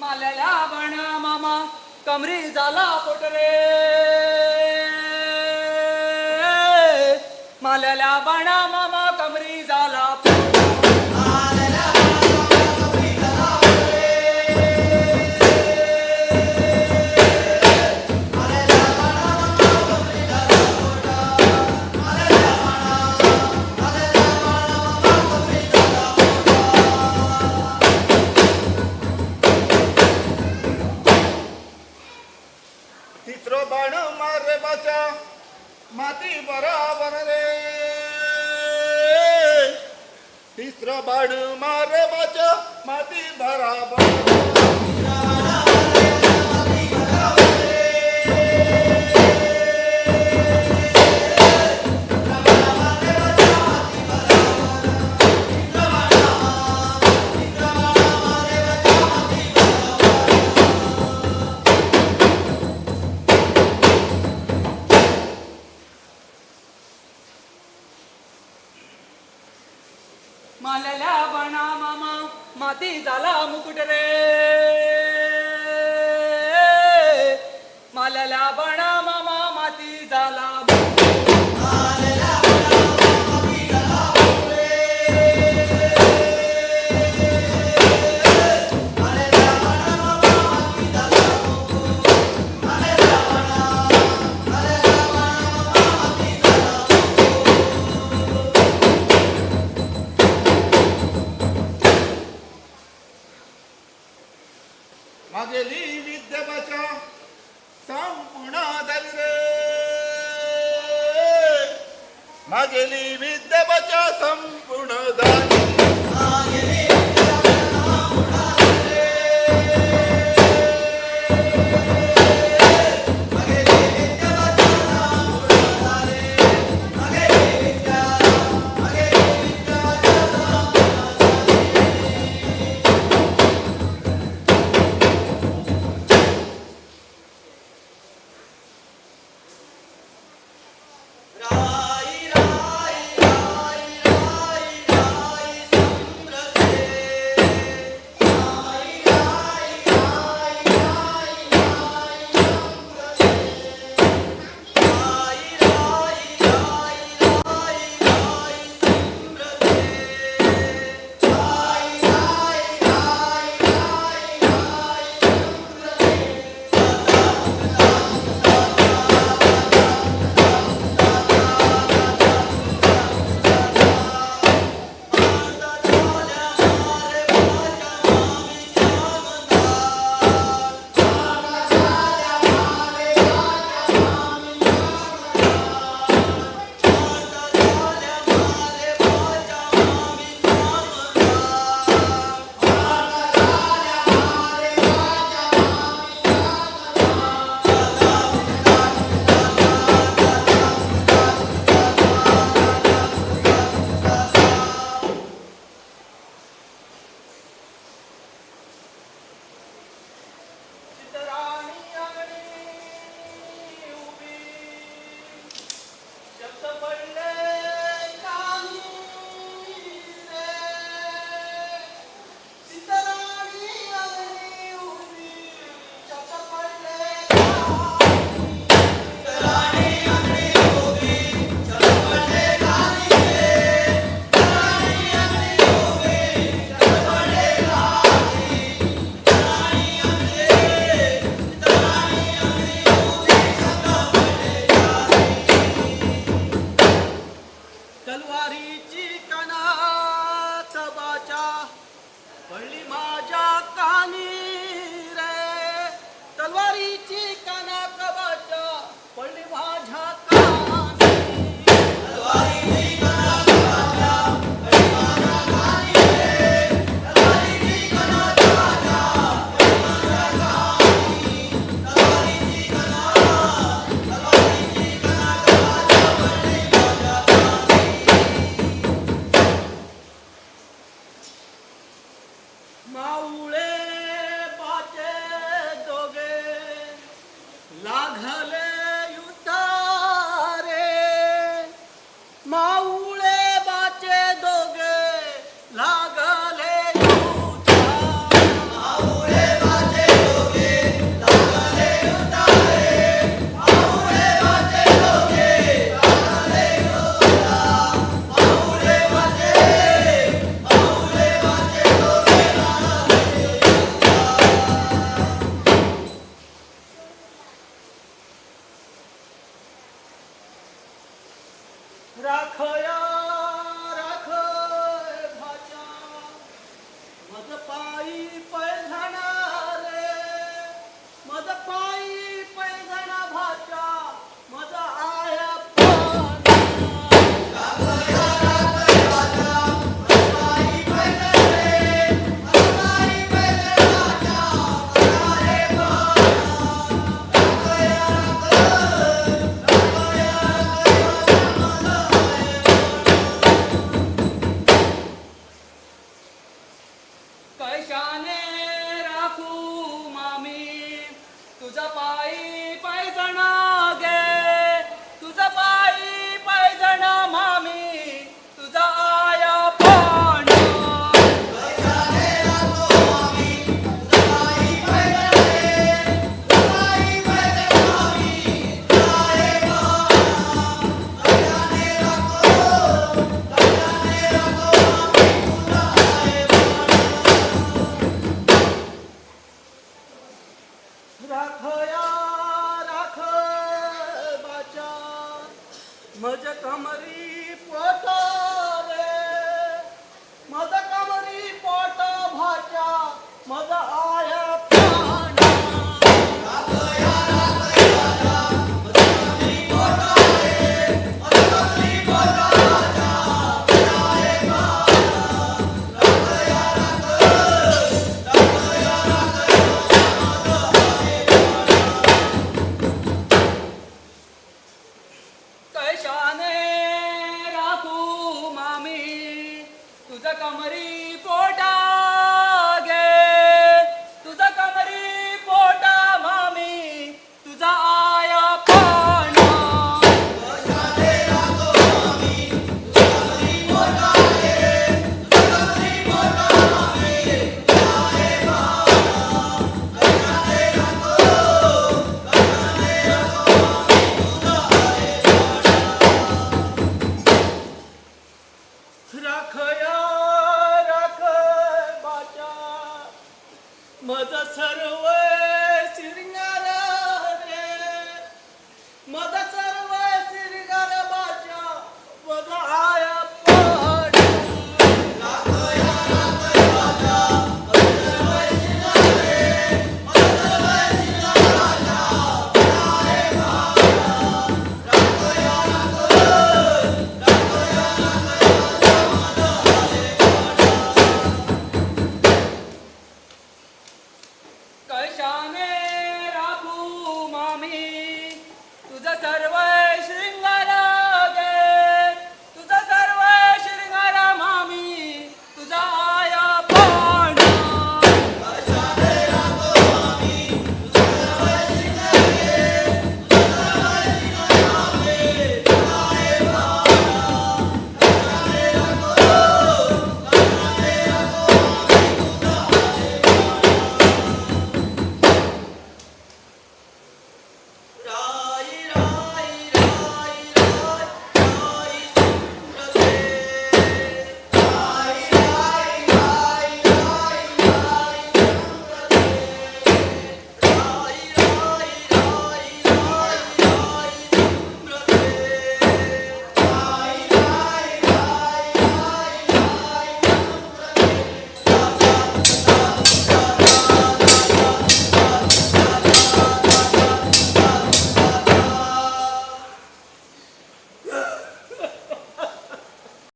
माल्याला बण मामा कमरी झाला पोटरे माल्याला बण मामा માતી બરાબર રે. તિસ્ર બાડ મારે બચ માતી બરાબર. మలలా బణామమ మతి దళ ముకుటరే. ಆಗಲಿ ವಿದ್ಯೆ ಬಚ ಸಂಪುಣದಲ್ಲಿರೆ. ಮಗಲಿ ವಿದ್ಯೆ ಬಚ ಸಂಪುಣದಲ್ಲಿ